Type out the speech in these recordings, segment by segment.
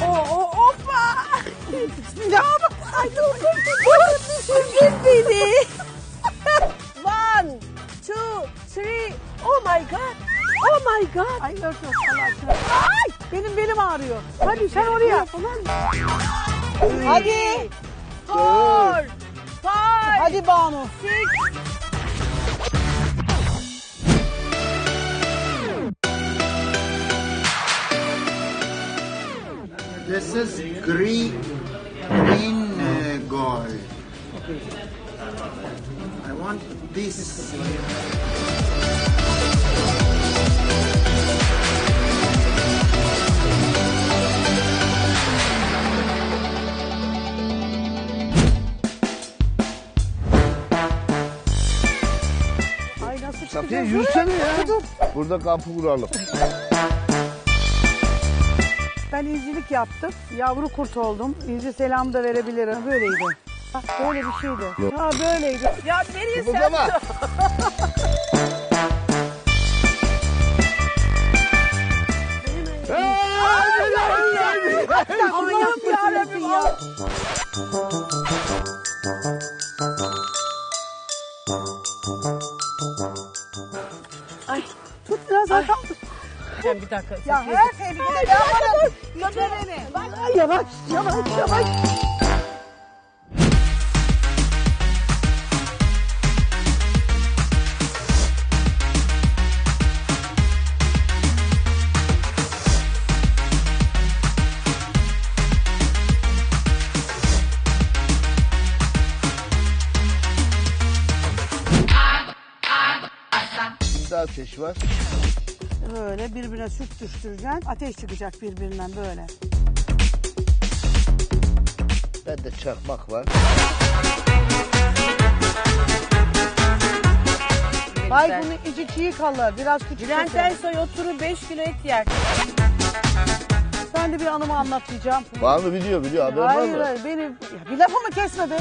hoppa. Bismillah. Ay dur dur dur. Düşürdün beni. My god. Ay yok yok Allah aşkına. Ay benim belim ağrıyor. Hadi sen oraya. Hadi. Four, five, Hadi Banu. six. This is green, green uh, gold. I want this. Safiye yürüsene ya. Dur. Burada kampı kuralım. Ben izcilik yaptım. Yavru kurt oldum. İzci selam da verebilirim. Böyleydi. Ha, Böyle bir şeydi. Ha böyleydi. Ya nereye sen? Ay. Tut biraz arkam tut. Sen bir dakika. Ya her tehlikede ben varım. İtme beni. Ay, yavaş yavaş yavaş. Ateş var. Böyle birbirine sürttüştüreceksin. Ateş çıkacak birbirinden böyle. Bende çakmak var. Ay bunun içi çiğ kalır. Biraz küçük. Bülent. Ersoy oturur 5 kilo et yer. Ben de bir anımı anlatacağım. Var mı biliyor biliyor haber var Hayır mı? hayır benim ya bir lafımı kesme be.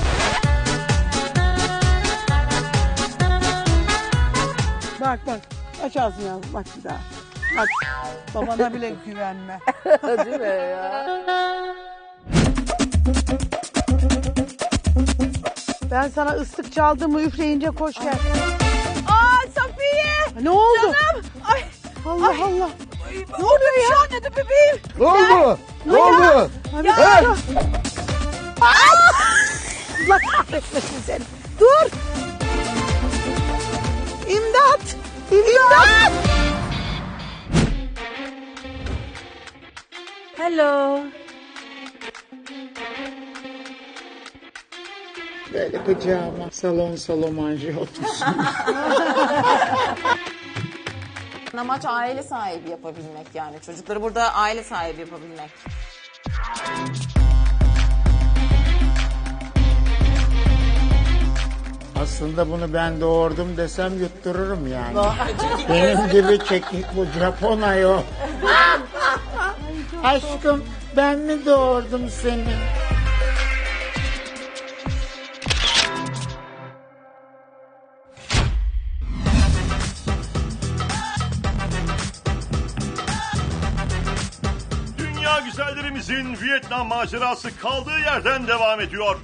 Bak bak aç ağzını yavrum bak bir daha. Bak babana bile güvenme. Değil mi ya? Ben sana ıslık çaldım mı üfleyince koş gel. Aa Safiye. Ne oldu? Canım. Ay. Allah Ay. Allah. Ne oluyor ya? Şu anladı bebeğim. Ne oldu? Ne oldu? Hadi Ya. ya. Allah kahretmesin seni. Dur. İmdat. İmdat. Hello. Böyle kucağıma salon salon manji otursun. Amaç aile sahibi yapabilmek yani. Çocukları burada aile sahibi yapabilmek. Aslında bunu ben doğurdum desem yuttururum yani. Benim gibi çekik bu Japon ayol. Aşkım ben mi doğurdum seni? Dünya güzellerimizin Vietnam macerası kaldığı yerden devam ediyor.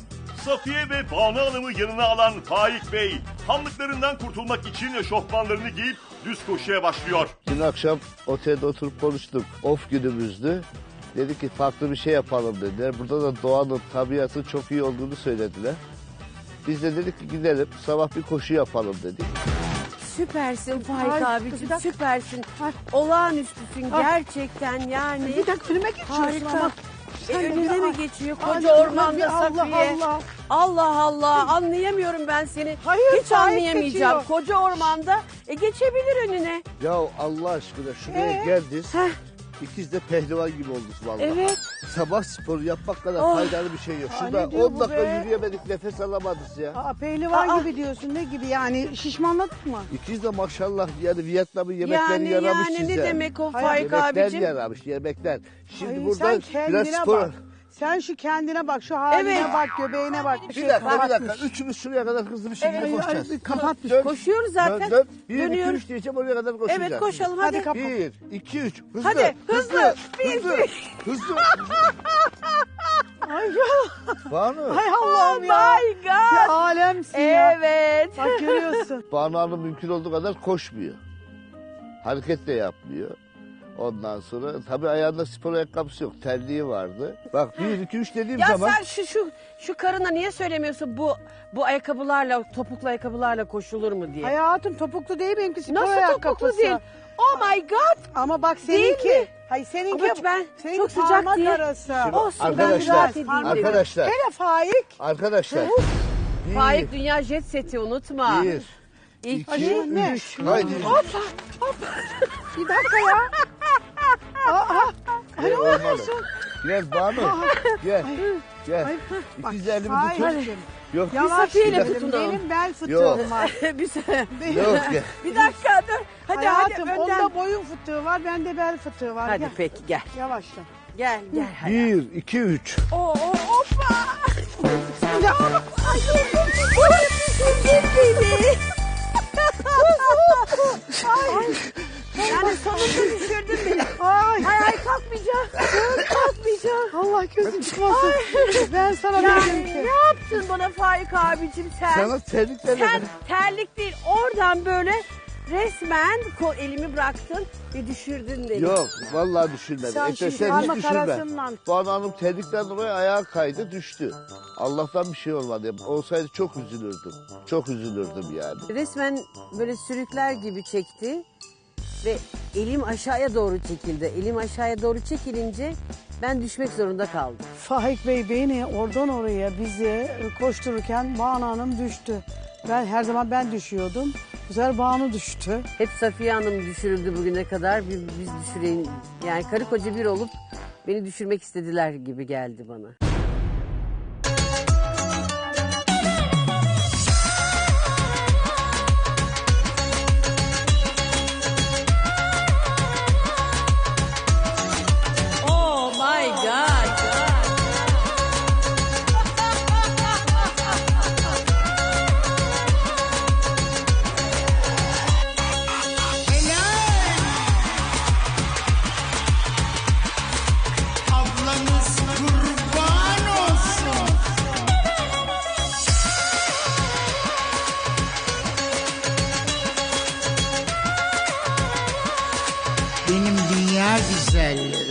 Safiye ve Banu Hanım'ı yanına alan Faik Bey, hamlıklarından kurtulmak için eşofmanlarını giyip düz koşuya başlıyor. Dün akşam otelde oturup konuştuk. Off günümüzdü. Dedi ki farklı bir şey yapalım dediler. Burada da doğanın, tabiatın çok iyi olduğunu söylediler. Biz de dedik ki gidelim sabah bir koşu yapalım dedik. Süpersin Faik Ay, bir abicim dakika. süpersin. Ay. Olağanüstüsün Ay. gerçekten yani. Bir dakika önüme geçiyorsun Harika. ama. E, Sen de önüne bir- mi geçiyor? Koca ormanda Allah Safiye. Allah. Allah Allah anlayamıyorum ben seni. Hayır, Hiç anlayamayacağım. geçiyor. Koca ormanda e, geçebilir önüne. Ya Allah aşkına şuraya Ee? geldiniz. Heh. İkiz de pehlivan gibi olduk vallahi. Evet. Sabah sporu yapmak kadar Oh. faydalı bir şey yok. Aa, Şurada ne diyor 10 bu dakika be? yürüyemedik nefes alamadık ya. Aa, pehlivan Aa. gibi diyorsun ne gibi yani şişmanladık mı? İkiz de maşallah yani Vietnam'ın yemekleri Yani yaramış yani ne size. demek o Hayır, Faik Yemekler abicim? yaramış yemekler. Şimdi Ay, burada sen kendine biraz spor... bak. Sen şu kendine bak, şu haline Evet. bak, göbeğine bak. Bir Bir şey dakika bir kapatmış. dakika. Üçümüz şuraya kadar hızlı bir şekilde Ay, ay, koşacağız. kapatmış. Dön, Koşuyoruz zaten. Dön, dön. Bir, iki, Dönüyoruz. üç diyeceğim oraya kadar koşacağız. Evet koşalım Hadi hadi. kapat. Bir, iki, üç. Hızlı. Hadi, hızlı. Bir, Hızlı. Hızlı. Ay ya. Banu. Ay Oh Allah'ım my ya. god. Ya alemsin ya. Evet. Bak görüyorsun. Banu Hanım mümkün olduğu kadar koşmuyor. Hareket de yapmıyor. Ondan sonra tabii ayağında spor ayakkabısı yok. Terliği vardı. Bak bir, iki, üç dediğim Ya zaman sen şu şu şu karına niye söylemiyorsun bu bu ayakkabılarla topuklu ayakkabılarla koşulur mu diye? Hayatım topuklu değil benimki spor Nasıl ayakkabısı. topuklu değil? Oh my god. Ama bak Değil seninki. mi? Hayır seninki. Ama ben seninki çok sıcak parmak diye- arası. Şimdi Olsun, ben arkadaşlar, rahat edeyim dedim. arkadaşlar, Hele Faik. arkadaşlar. Bir, Faik Dünya Jet Seti unutma. bir, İki, iki, ne? üç. Haydi. Bir dakika ya. Aa, Gel olmalı. Gel Banu. Gel. Gel. bak, İkiz elimi Faik. tutun. Yok. Yavaş Safiye ile benim, tutunalım. benim bel Yok. fıtığım var. bir, se- Yok gel. bir dakika dur. Hadi Hayatım hadi önden. onda boyun fıtığı var, bende bel fıtığı var. Hadi Gel, peki gel. Yavaşla. Gel gel. hadi. Bir, iki, üç. Oo oo hoppa. Ya, Ay düşürdün beni. Ay. Yani sonunda düşürdün beni. Ay, Ay ay kalkmayacağım. kalkmayacağım. Allah gözüm çıkmasın. ben sana dedim Yani ki. ne yaptın bana Faik abicim sen? Sana terliklerle Sen terlik değil oradan böyle resmen ko elimi bıraktın ve düşürdün beni. Yok vallahi düşünmedim. Sen şu sen hiç arasından. Banu Hanım terlikten dolayı ayağa kaydı düştü. Allah'tan bir şey olmadı. Olsaydı çok üzülürdüm. Çok üzülürdüm yani. Resmen böyle sürükler gibi çekti ve elim aşağıya doğru çekildi. Elim aşağıya doğru çekilince ben düşmek zorunda kaldım. Faik Bey beni oradan oraya bizi koştururken Banu Hanım düştü. Ben her zaman ben düşüyordum. Bu sefer Banu düştü. Hep Safiye Hanım düşürüldü bugüne kadar. Biz, biz düşüreyin. Yani karı koca bir olup beni düşürmek istediler gibi geldi bana. güzel.